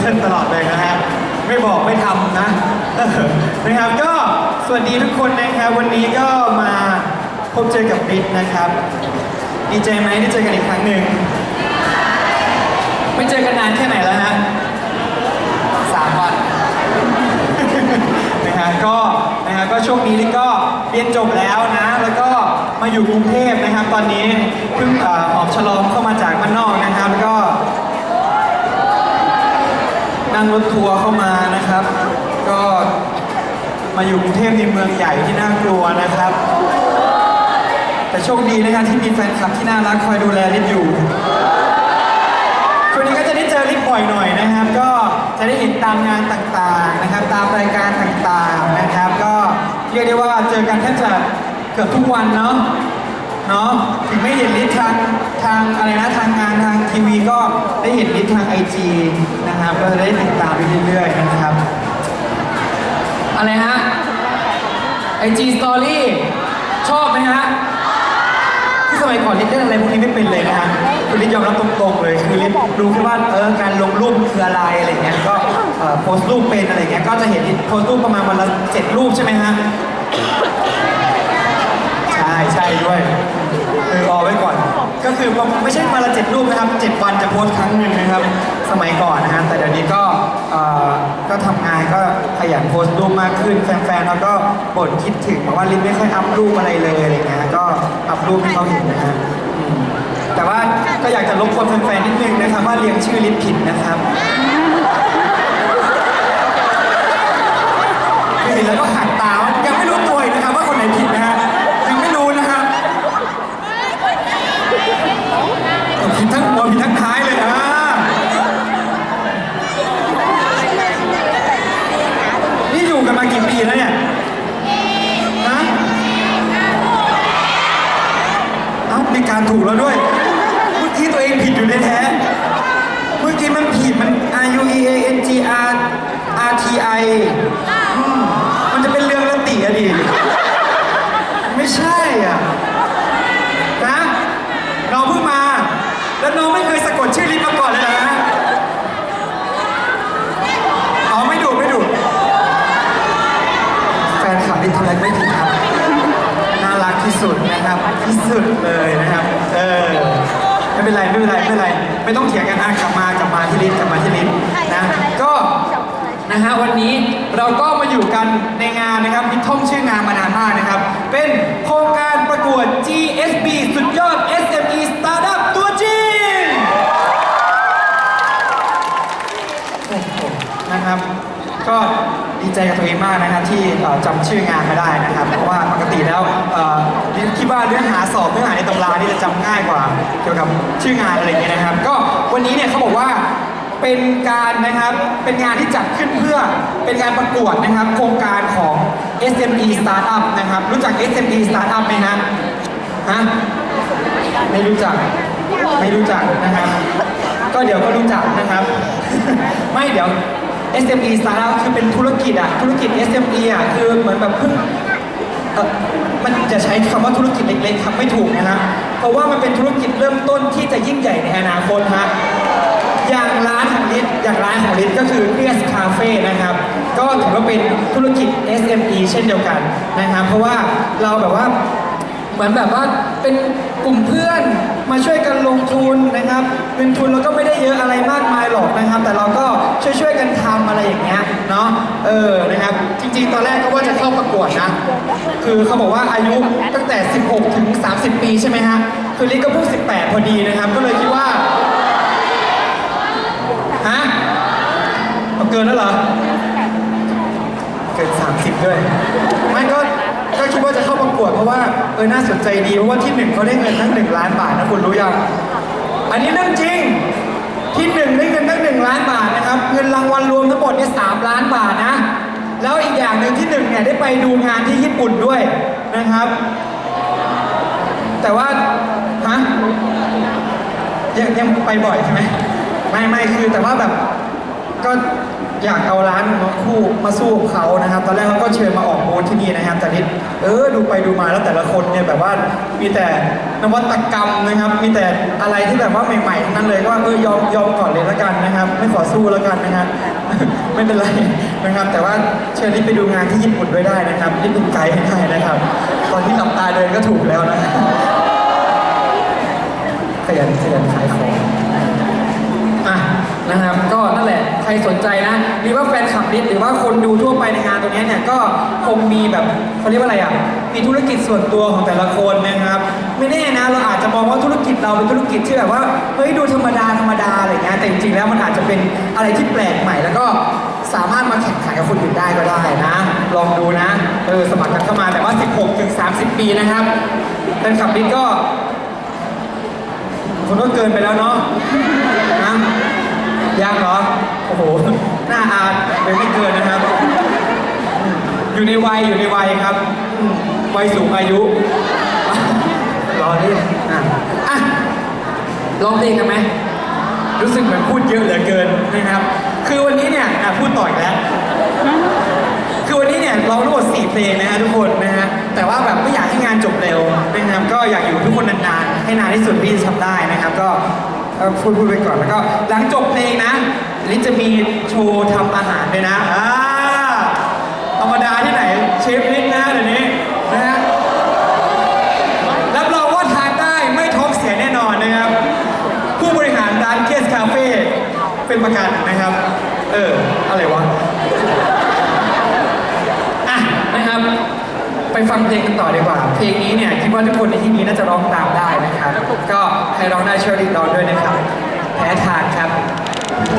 เป็นแพทเทิร์นตลอดเลยนะฮะไม่บอกไม่ทำนะเออนะครับก็สวัสดีทุกคนนะครับวันนี้ก็มาพบเจอกับบิ๊กนะครับ ดีใจไหมได้เจอกันอีกครั้งหนึ่งไม่เจอกันนานแค่ไหนแล้วฮะสามวันนะฮะก็นะฮะก็ช่วงนี้นี่ก็เรียนจบแล้วนะ แล้วก็มาอยู่กรุงเทพนะครับ ตอนนี้เพิ่งเอ่อออกฉลองเข้ามาจากบ้านนอกนะครับ แล้วก็ นั่งรถทัวร์เข้ามานะครับ ก็มาอยู่กรุงเทพในเมืองใหญ่ที่น่ากลัวนะครับ แต่โชคดีนะครับที่มีแฟนคลับที่น่ารักคอยดูแลลิศอยู่ช่วงนี้ก็จะได้เจอลิศบ่อยหน่อยนะครับ ก็จะได้เห็นตามงานต่างๆนะครับ ตามรายการต่างๆนะครับ ก็เรียกได้ว่าเจอกันแทบจะเกือบทุกวันเนาะเนาะถึงไม่เห็นลิศทาง ทางอะไรนะทางงานทางทีวีก็ได้เห็นลิศทางไอจีนะครับก็ได้ติดตามไปเรื่อยๆนะครับ อะไรฮะไอจีสตอรี่ชอบไหมฮะที่สมัยก่อนลิศเล่นอะไรพวกนี้ไม่เป็นเลยนะฮะคือลิยอมรับตรงๆเลยคือลิศรู้แค่ว่าเออการลงรูปคืออะไรอะไรเงี้ยก็เอ่อโพสต์รูปเป็นอะไรเงี้ยก็จะเห็นลิศโพสต์รูปประมาณวันละเจ็ดรูปใช่ไหมฮะ ใช่ใช่ด้วยคือรอไว้ก่อน ก็ คือไม่ใช่มาละเจ็ดรูปนะครับเจ็ดวันจะโพสต์ครั้งหนึ่งนะครับ สมัยก่อนนะฮะแต่เดี๋ยวนี้ก็เอ่อก็ทำงานก็ขยันโพสต์รูปมากขึ้นแฟนๆเราก็บ่นคิดถึงบอกว่าลิศไม่ค่อยอัพรูปอะไรเลยอะไรเงี้ยก็อัพรูปให้เขาเห็นนะฮะอืมแต่ว่าก็อยากจะรบกวนแฟนๆนิดนึงนะครับว่าเรียงชื่อลิศผิดนะครับห็นแล้วก็หันตาว่ายังไม่รู้ตัวอีกนะครับว่าคนไหนผิดนะฮะยังไม่รู้นะครับผิดทั้งหัวผิดทั้งท้ายเลยอะนี่อยู่ กันมากี่ปีแล้วเนี่ยฮะเอ้ามีการถูกแล้วด้วย เมื่อกี้ตัวเองผิดอยู่ในแท้ เมื่อกี้มันผิดมัน R U E A N G R R T I มันจะเป็นเรื่องละติอะดิไม่ใช่อะนะน้องเพิ่งมา แล้วน้องไม่เคยสะกดชื่อลิฟมาก่อนเลยเหรอฮะอ๋อไม่ดูดไม่ดูดแฟนคลับนี่ทำอะไรไม่ผิดครับ น่ารักที่ สุดนะครับที่สุดเลยนะครับ เออไม่เป็นไรไม่เป็นไรไม่เป็นไร ไม่ต้องเถียงกันอะกลับมากลับมาที่ลิฟต์กลับมาที่ลิฟต์นะก็นะฮะวันนี้เราก็มาอยู่กันในงานนะครับที่ท่องชื่องานมานานมากนะครับ เป็นโครงการประกวด GSB สุดยอด SME Startup ตัวจริงนะครับก็ ดีใจกับตัวเองมากนะครับที่เอ่อจำชื่องานไม่ได้นะครับ เพราะว่าปกติแล้วคิดว่าเนื้อหาสอบเนื้อหาในตำรานี่จะจำง่ายกว่า เกี่ยวกับชื่องานอะไรอย่างเงี้ยนะครับ ก็วันนี้เนี่ยเขาบอกว่าเป็นการนะครับเป็นงานที่จัดขึ้นเพื่อเป็นการประกวดนะครับ โครงการของ SME Startup นะครับ รู้จัก SME Startup ไหมนะฮะไม่รู้จักไม่รู้จักนะครับ ก็เดี๋ยวก็รู้จักนะครับ ไม่เดี๋ยว SME Startup คือเป็นธุรกิจอะธุรกิจ SME อะคือเหมือนแบบเพิ่งมันจะใช้คำว่าธุรกิจเล็กๆครับไม่ถูกนะฮะเพราะว่ามันเป็นธุรกิจเริ่มต้นที่จะยิ่งใหญ่ในอนาคตฮะอย่างร้านของลิศอย่างร้านของลิศก็คือเรียสคาเฟ่นะครับ ก็ถือว่าเป็นธุรกิจ SME เช่นเดียวกันนะครับ เพราะว่าเราแบบว่าเหมือนแบบว่าเป็น กลุ่มเพื่อนมาช่วยกันลงทุนนะครับเงินทุนเราก็ไม่ได้เยอะอะไรมากมายหรอกนะครับ แต่เราก็ช่วยๆกันทำอะไรอย่างเงี้ยเนาะเออนะครับ จริงๆ ตอนแรกก็ว่าจะเข้าประกวดนะคือเขาบอกว่าอายุตั้งแต่ 16 ถึง 30 ปีใช่ไหมฮะคือลิก็เพิ่ง18 พอดีนะครับ ก็เลยคิดว่าฮะเอาเกินแล้วเหรอ เกิน 30 ด้วยไม่ก็ คิดว่าจะเข้าประกวดเพราะว่าเออน่าสนใจดีเพราะว่าที่หนึ่งเขาได้เงินทั้งหนึ่งล้านบาทนะคุณรู้ยังอันนี้เรื่องจริงที่หนึ่งได้เงินทั้งหนึ่งล้านบาทนะครับเงินรางวัลรวมทั้งหมดเนี่ยสามล้านบาทนะ แล้วอีกอย่างหนึ่งที่หนึ่งเนี่ยได้ไปดูงานที่ญี่ปุ่นด้วยนะครับ แต่ว่าฮะยังยังไปบ่อยใช่ไหมไม่ไม่คือแต่ว่าแบบ ก็อยากเอาร้านมาคู่มาสู้กับเขานะครับ ตอนแรกเขาก็เชิญมาออกบูธที่นี่นะครับ แต่นี่เออดูไปดูมาแล้วแต่ละคนเนี่ยแบบว่ามีแต่นวัตกรรมนะครับ มีแต่อะไรที่แบบว่าใหม่ๆทั้งนั้นเลยก็เออยอมยอมก่อนเลยล้วกันนะครับ ไม่ขอสู้แล้วกันนะครับไม่เป็นไรนะครับ แต่ว่าเชิญที่ไปดูงานที่ญี่ปุ่นด้วยได้นะครับนี่เป็นไกด์ให้ได้นะครับ ตอนที่หลับตาเดินก็ถูกแล้วนะขยันขยันขายของ นะครับ ก็นั่นแหละใครสนใจนะหรือว่าแฟนคลับนิดหรือว่าคนดูทั่วไปในงานตรงนี้เนี่ยก็คงมีแบบเขาเรียกว่าอะไรอะมีธุรกิจส่วนตัวของแต่ละคนนะครับ ไม่แน่นะเราอาจจะมองว่าธุรกิจเราเป็นธุรกิจที่แบบว่าเฮ้ยดูธรรมดาธรรมดาอะไรเงี้ยแต่จริงๆแล้วมันอาจจะเป็นอะไรที่แปลกใหม่แล้วก็สามารถมาแข่งขันกับคนอื่นได้ก็ได้นะ ลองดูนะเออสมัครกันเข้ามาแต่ว่า 16ถึง30 ปีนะครับเป็นขับบิ๊กก็คนก็เกินไปแล้วเนาะนะ ยังเหรอ โอ้โห หน้าอาเป็นไม่เกินนะครับ อยู่ในวัยอยู่ในวัยครับ วัยสูงอายุ รอเล่นอะอะร้องเพลงกันไหม รู้สึกเหมือนพูดเยอะเหลือเกินนะครับ คือวันนี้เนี่ยอะพูดต่ออีกแล้ว คือวันนี้เนี่ยเราทั้งหมด4เพลงนะฮะทุกคนนะฮะ แต่ว่าแบบไม่อยากให้งานจบเร็วนะครับ ก็อยากอยู่ทุกคนนานๆ ให้นานที่สุดที่จะทำได้นะครับ ก็ เออพูดพูดไปก่อนแล้วก็หลังจบเพลงนะลิซจะมีโชว์ทำอาหารด้วยนะอ่าธรรมดาที่ไหนเชฟลิซนะเดี๋ยวนี้นะฮะรับรองว่าทานได้ไม่ท้องเสียแน่นอนนะครับ ผู้บริหารร้านเกสคาเฟ่เป็นประกันนะครับ เออ อะไรวะอะนะครับ ไปฟังเพลงกันต่อดีกว่า เพลงนี้เนี่ยคิดว่าทุกคนในที่นี้น่าจะร้องตาม ก็ให้ร้องได้ช่วยรีบร้องด้วยนะครับ แพ้ทางครับ